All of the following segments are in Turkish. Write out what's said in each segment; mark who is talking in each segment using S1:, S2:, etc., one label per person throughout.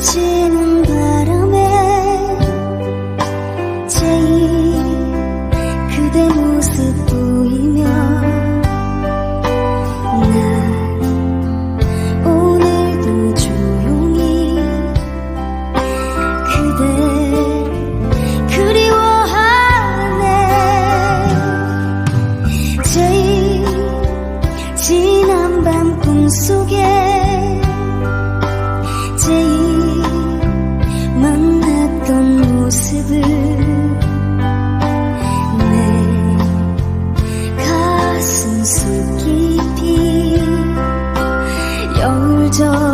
S1: 街 su gibi yolcu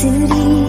S1: city